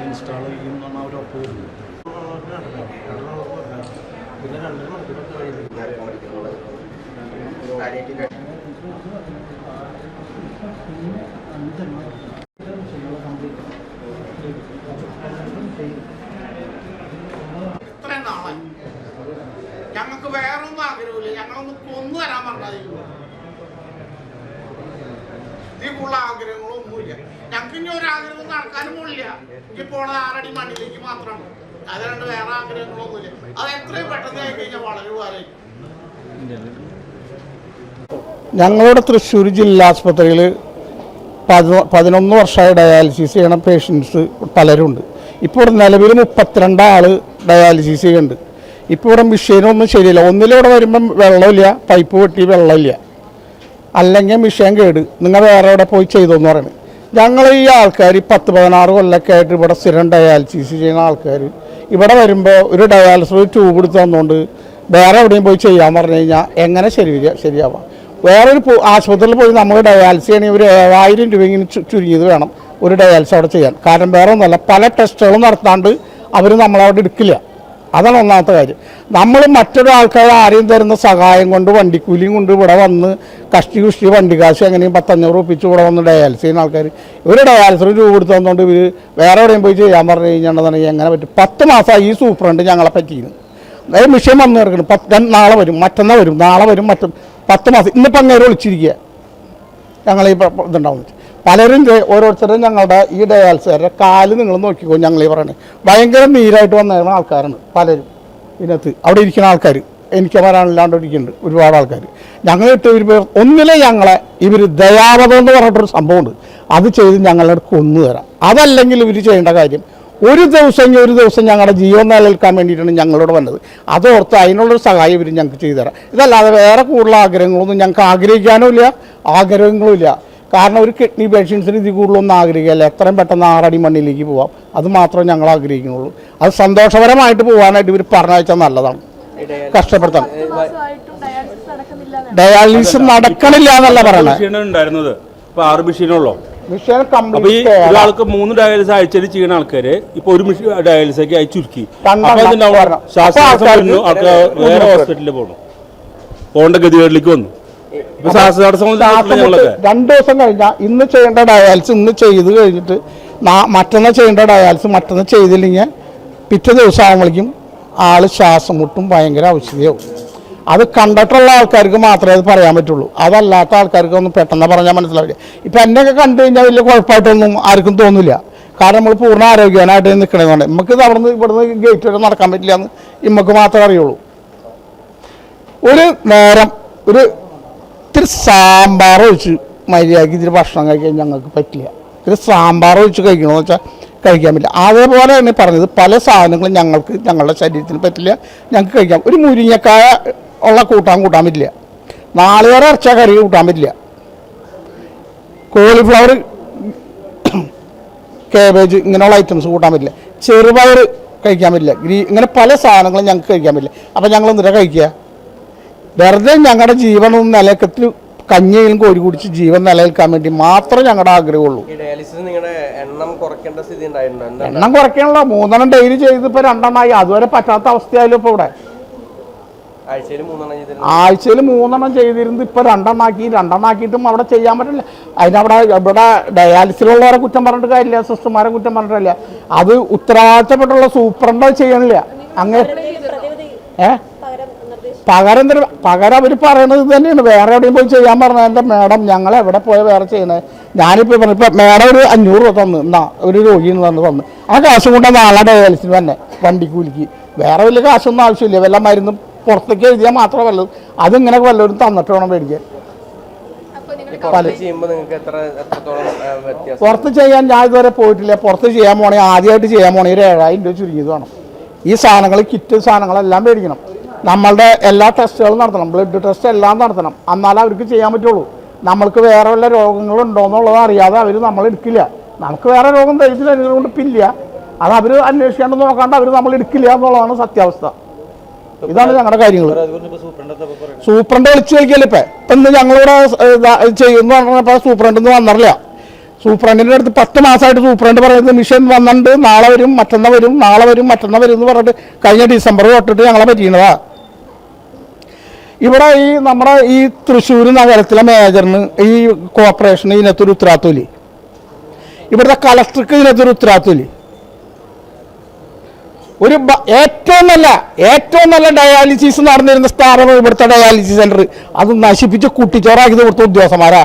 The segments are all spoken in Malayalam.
ഇൻസ്റ്റാൾ നാളെ. ഞങ്ങൾക്ക് വേറൊന്നും ആഗ്രഹമില്ല. ഞങ്ങളൊന്ന് കൊന്നു തരാൻ പറഞ്ഞാൽ ഇതിൽ ആഗ്രഹങ്ങളോ ഒന്നുമില്ല ഞങ്ങൾക്ക് ഇനി ഒരു ആഗ്രഹം നടക്കാനും പോലില്ല ഈ പോണത് ആറടി മണ്ണിലേക്ക് മാത്രമാണ് അതുകൊണ്ട് വേറെ ആഗ്രഹങ്ങളൊന്നുമില്ല. അത് എത്രയും പെട്ടെന്ന് ആയി കഴിഞ്ഞാൽ വളരെ ഞങ്ങളുടെ തൃശ്ശൂർ ജില്ലാ ആസ്പത്രിയിൽ പതിനൊ പതിനൊന്ന് വർഷമായി ഡയാലിസിസ് ചെയ്യണ പേഷ്യൻസ് പലരുണ്ട്. ഇപ്പോൾ നിലവിൽ മുപ്പത്തിരണ്ട് ആൾ ഡയാലിസിസ് ചെയ്യുന്നുണ്ട്. ഇപ്പോൾ ഇവിടെ മെഷീനൊന്നും ശരിയില്ല. ഒന്നിലിവിടെ വരുമ്പം വെള്ളമില്ല പൈപ്പ് വെട്ടി വെള്ളമില്ല. അല്ലെങ്കിൽ മിഷൻ കേട്. നിങ്ങൾ വേറെ എവിടെ പോയി ചെയ്തോന്ന് പറയുന്നത് ഞങ്ങൾ ഈ ആൾക്കാർ പത്ത് പതിനാറ് കൊല്ലൊക്കെ ആയിട്ട് ഇവിടെ സ്ഥിരം ഡയാലിസിസ് ചെയ്യുന്ന ആൾക്കാർ ഇവിടെ വരുമ്പോൾ ഒരു ഡയാലിസിസ് ട്യൂബ് എടുത്ത് തന്നുകൊണ്ട് വേറെ എവിടെയും പോയി ചെയ്യാൻ പറഞ്ഞു കഴിഞ്ഞാൽ എങ്ങനെ ശരി ശരിയാവാം. വേറൊരു ആശുപത്രിയിൽ പോയി നമ്മൾ ഡയാലിസിസ് ചെയ്യണമെങ്കിൽ ഒരു ഏഴായിരം രൂപ ഇങ്ങനെ ചുരുങ്ങിയത് വേണം ഒരു ഡയാലിസിസ് അവിടെ ചെയ്യാൻ. കാരണം വേറെ ഒന്നുമല്ല പല ടെസ്റ്റുകളും നടത്താണ്ട് അവർ നമ്മളവിടെ എടുക്കില്ല. അതാണ് ഒന്നാമത്തെ കാര്യം. നമ്മൾ മറ്റൊരു ആൾക്കാരെ ആരെയും തരുന്ന സഹായം കൊണ്ട് വണ്ടിക്കൂലിയും കൊണ്ട് ഇവിടെ വന്ന് കഷ്ടി കുഷ്ടി വണ്ടി കാശ് എങ്ങനെയും പത്തഞ്ഞൂറ് ഒപ്പിച്ച് ഇവിടെ വന്ന് ഡയാലിസിസ് ചെയ്യുന്ന ആൾക്കാർ ഇവർ ഡയാലിസിന് രൂപ കൊടുത്ത് തന്നുകൊണ്ട് ഇവർ വേറെ എവിടെയും പോയി ചെയ്യാൻ പറഞ്ഞു കഴിഞ്ഞിട്ടുണ്ടെന്നുണ്ടെങ്കിൽ എങ്ങനെ പറ്റും? പത്ത് മാസമായി ഈ സൂപ്രണ്ട് ഞങ്ങളെ പറ്റിയിരുന്നു അതായത് മിഷൻ വന്നു കിടക്കണം. പത്ത് നാളെ വരും. മറ്റന്നാൾ വരും. നാളെ വരും. മറ്റ പത്ത് മാസം. ഇന്നിപ്പം അങ്ങേരെ വിളിച്ചിരിക്കുക ഞങ്ങൾ ഈ പ്ര- ഇതുണ്ടാവും പലരും ഓരോരുത്തരും ഞങ്ങളുടെ ഈ ഡയാൽസുകാരുടെ കാൽ നിങ്ങൾ നോക്കിക്കോ ഞങ്ങൾ ഈ പറയണേ. ഭയങ്കര നീരായിട്ട് വന്നിരുന്ന ആൾക്കാരാണ് പലരും. ഇതിനകത്ത് അവിടെ ഇരിക്കുന്ന ആൾക്കാർ. എനിക്ക് വരാനില്ലാണ്ട് ഇരിക്കുന്നുണ്ട് ഒരുപാട് ആൾക്കാർ. ഞങ്ങൾ ഇട്ട് ഇവർ ഒന്നിലെ ഞങ്ങളെ ഇവർ ദയാവതം എന്ന് പറഞ്ഞിട്ടൊരു സംഭവമുണ്ട്. അത് ചെയ്ത് ഞങ്ങളുടെ കൊന്നു തരാം. അതല്ലെങ്കിൽ ഇവർ ചെയ്യേണ്ട കാര്യം ഒരു ദിവസം ഒരു ദിവസം ഞങ്ങളുടെ ജീവൻ നിലനിൽക്കാൻ വേണ്ടിയിട്ടാണ് ഞങ്ങളോട് വന്നത്. അതോർത്ത് അതിനുള്ളൊരു സഹായം ഇവർ ഞങ്ങൾക്ക് ചെയ്തു തരാം. ഇതല്ലാതെ വേറെ കൂടുതൽ ആഗ്രഹങ്ങളൊന്നും ഞങ്ങൾക്ക് ആഗ്രഹിക്കാനുമില്ല ആഗ്രഹങ്ങളും ഇല്ല. കാരണം ഒരു കിഡ്നി പേഷ്യൻസിന് ഇതിൽ കൂടുതലൊന്നും ആഗ്രഹിക്കില്ല എത്രയും പെട്ടെന്ന് ആറടി മണ്ണിലേക്ക് പോവാം. അത് മാത്രമേ ഞങ്ങൾ ആഗ്രഹിക്കുന്നുള്ളൂ. അത് സന്തോഷപരമായിട്ട് പോകാനായിട്ട് ഇവർ പറഞ്ഞയച്ചാൽ നല്ലതാണ്. കഷ്ടപ്പെടുത്താം മാസമായിട്ടും ഡയാലിസിസ് നടക്കണില്ല എന്നല്ല പറയണേ. മെഷീനാണ് ഉണ്ടായിരുന്നത്? ഇപ്പൊ ആറ് മെഷീനുള്ളൂ ഒരാൾക്ക് മൂന്ന് ഡയാലിസിസ് ആഴ്ചയിൽ ചെയ്യുന്ന ആൾക്കാര് ഇപ്പൊ ഒരു മെഷീൻ ഒക്കെ അയച്ചു ചുരുക്കി. ശ്വാസം ആൾക്കാർ വേറെ ഹോസ്പിറ്റലിൽ പോകണം പോകേണ്ട ഗതികളിലേക്ക് വന്നു. രണ്ട് ദിവസം കഴിഞ്ഞാൽ ഇന്ന് ചെയ്യേണ്ട ഡയാലിസ് ഇന്ന് ചെയ്ത് കഴിഞ്ഞിട്ട് മറ്റന്നാൾ ചെയ്യേണ്ട ഡയാലിസ് മറ്റന്നാൾ ചെയ്തില്ലെങ്കിൽ പിറ്റേ ദിവസം ആകുമ്പോഴേക്കും ആൾ ശ്വാസം മുട്ടും ഭയങ്കര ഔഷധിയാവും അത് കണ്ടിട്ടുള്ള ആൾക്കാർക്ക് മാത്രമേ അത് പറയാൻ പറ്റുള്ളൂ. അതല്ലാത്ത ആൾക്കാർക്ക് ഒന്നും പെട്ടെന്ന് പറഞ്ഞാൽ മനസ്സിലാവില്ല. ഇപ്പം എന്നെയൊക്കെ കണ്ടു കഴിഞ്ഞാൽ വലിയ കുഴപ്പമായിട്ടൊന്നും ആർക്കും തോന്നില്ല. കാരണം നമ്മൾ പൂർണ ആരോഗ്യവാനായിട്ട് നിൽക്കണതുകൊണ്ട് നമുക്ക് ഇത് അവിടുന്ന് ഇവിടുന്ന് ഗേറ്റ് വരെ നടക്കാൻ പറ്റില്ല എന്ന് ഇമ്മക്ക് മാത്രമേ അറിയുള്ളൂ. ഒരു നേരം ഒരു ഇത്തിരി സാമ്പാർ ഒഴിച്ച് മര്യാദയ്ക്ക് ഇത്തിരി ഭക്ഷണം കഴിക്കാൻ ഞങ്ങൾക്ക് പറ്റില്ല. ഇത്തിരി സാമ്പാർ ഒഴിച്ച് കഴിക്കണമെന്ന് വെച്ചാൽ കഴിക്കാൻ പറ്റില്ല. അതേപോലെ തന്നെ പറഞ്ഞത് പല സാധനങ്ങളും ഞങ്ങൾക്ക് ഞങ്ങളുടെ ശരീരത്തിന് പറ്റില്ല. ഞങ്ങൾക്ക് കഴിക്കാം. ഒരു മുരിങ്ങക്കായ ഉള്ള കൂട്ടാൻ കൂട്ടാൻ പറ്റില്ല. നാളികേരം ഇറച്ച കറി കൂട്ടാൻ പറ്റില്ല. കോളിഫ്ലവർ കേബേജ് ഇങ്ങനെയുള്ള ഐറ്റംസ് കൂട്ടാൻ പറ്റില്ല. ചെറുപയർ കഴിക്കാൻ പറ്റില്ല. ഗ്രീ ഇങ്ങനെ പല സാധനങ്ങളും ഞങ്ങൾക്ക് കഴിക്കാൻ പറ്റില്ല. അപ്പം ഞങ്ങൾ എന്തിനാണ് കഴിക്കുക? വെറുതെ ഞങ്ങളുടെ ജീവൻ ഒന്ന് നിലക്കത്തിൽ കഞ്ഞയിലും കോരി കുടിച്ച് ജീവൻ നിലനിൽക്കാൻ വേണ്ടി മാത്രമേ ഞങ്ങളുടെ ആഗ്രഹമുള്ളൂ. ഡയാലിസിസ് നിങ്ങളുടെ എണ്ണം കുറയ്ക്കേണ്ട സ്ഥിതി എണ്ണം കുറയ്ക്കാനുള്ള മൂന്നെണ്ണം ഡെയിലി ചെയ്ത് ഇപ്പൊ രണ്ടെണ്ണമായി അതുവരെ പറ്റാത്ത അവസ്ഥയായാലും ഇപ്പൊ ഇവിടെ. ആഴ്ചയിൽ മൂന്നെണ്ണം ചെയ്തിരുന്നു. ആഴ്ചയിൽ മൂന്നെണ്ണം ചെയ്തിരുന്നത് ഇപ്പോൾ രണ്ടെണ്ണാക്കി. രണ്ടെണ്ണാക്കിയിട്ടും അവിടെ ചെയ്യാൻ പറ്റില്ല. അതിനവിടെ ഇവിടെ ഡയാലിസിലുള്ളവരെ കുറ്റം പറഞ്ഞിട്ട് കാര്യമില്ല. സിസ്റ്റർമാരെ കുറ്റം പറഞ്ഞിട്ടില്ല. അത് ഉത്തരവാദിത്തപ്പെട്ടുള്ള സൂപ്രണ്ട് ചെയ്യണില്ല. അങ്ങനെ ഏ? പകരം തരും പകരം അവർ പറയണത് തന്നെയാണ്. വേറെ എവിടെയും പോയി ചെയ്യാൻ പറഞ്ഞത് എന്റെ മേഡം ഞങ്ങൾ എവിടെ പോയാൽ വേറെ ചെയ്യണത് ഞാനിപ്പോൾ പറഞ്ഞു ഇപ്പം മേഡം ഒരു അഞ്ഞൂറ് രൂപ തന്നു. എന്നാ ഒരു രോഗിന്ന് തന്നു തന്നു. ആ കാശ് കൊണ്ട് നാളെ ഡയാലിസിന് തന്നെ വണ്ടിക്കൂലിക്ക് വേറെ വലിയ കാശൊന്നും ആവശ്യമില്ല. വല്ല മരുന്നും പുറത്തേക്ക് എഴുതിയാൽ മാത്രമേ വല്ലതും. അതിങ്ങനെ വല്ലവരും തന്നിട്ട് വേണം മേടിക്കാൻ. പുറത്ത് ചെയ്യാൻ ഞാൻ ഇതുവരെ പോയിട്ടില്ല. പുറത്ത് ചെയ്യാൻ പോകണേ ആദ്യമായിട്ട് ചെയ്യാൻ പോകണേ ഒരു ഏഴായിരം രൂപ ചുരുങ്ങിയത് വേണം. ഈ സാധനങ്ങൾ കിറ്റ് സാധനങ്ങളെല്ലാം മേടിക്കണം. നമ്മളുടെ എല്ലാ ടെസ്റ്റുകളും നടത്തണം. ബ്ലഡ് ടെസ്റ്റ് എല്ലാം നടത്തണം. എന്നാലേ അവർക്ക് ചെയ്യാൻ പറ്റുള്ളൂ. നമ്മൾക്ക് വേറെ വല്ല രോഗങ്ങളുണ്ടോ എന്നുള്ളത് അറിയാതെ അവർ നമ്മൾ എടുക്കില്ല. നമുക്ക് വേറെ രോഗം ധരിച്ചില്ല കൊണ്ട് ഇപ്പില്ല. അത് അവർ അന്വേഷിക്കാണ്ട് നോക്കാണ്ട് അവർ നമ്മൾ എടുക്കില്ല എന്നുള്ളതാണ് സത്യാവസ്ഥ. ഇതാണ് ഞങ്ങളുടെ കാര്യങ്ങൾ സൂപ്രണ്ട് വിളിച്ചു ചോദിക്കല്ലേ ഇപ്പൊ? ഇപ്പൊ ഇന്ന് ഞങ്ങളിവിടെ ചെയ്യുന്നു പറഞ്ഞപ്പോൾ സൂപ്രണ്ട് ഇന്ന് വന്നിട്ടില്ല. സൂപ്രണ്ടിന്റെ അടുത്ത് പത്ത് മാസമായിട്ട് സൂപ്രണ്ട് പറയുന്നത് മിഷൻ വന്നിട്ടുണ്ട്. നാളെ വരും മറ്റന്നാ വരും നാളെ വരും മറ്റന്നാ വരും എന്ന് പറഞ്ഞിട്ട് കഴിഞ്ഞ ഡിസംബർ തൊട്ടിട്ട് ഞങ്ങളെ പറ്റിയതാ. ഇവിടെ ഈ നമ്മുടെ ഈ തൃശ്ശൂർ നഗരത്തിലെ മേജറിന് ഈ കോർപ്പറേഷന് ഇതിനകത്തൊരു ഉത്തരവാദിത്വമില്ലേ? ഇവിടുത്തെ കളക്ടർക്ക് ഇതിനകത്തൊരു ഉത്തരവാദിത്വമില്ലേ? ഒരു ഏറ്റവും നല്ല ഏറ്റവും നല്ല ഡയാലിസിസ് നടന്നിരുന്ന സ്ഥാപനം ഇവിടുത്തെ ഡയാലിസിസ് സെന്റർ അത് നശിപ്പിച്ച് കുട്ടിച്ചോറാക്കിയത് ഇവിടുത്തെ ഉദ്യോഗസ്ഥന്മാരാ.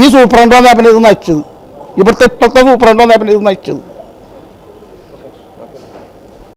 ഈ സൂപ്രണ്ട് വന്നപ്പോൾ ഇത് നശിച്ചത്. ഇവിടുത്തെ ഇപ്പോഴത്തെ സൂപ്രണ്ട് വന്നപ്പോൾ ഇത് നശിച്ചത്.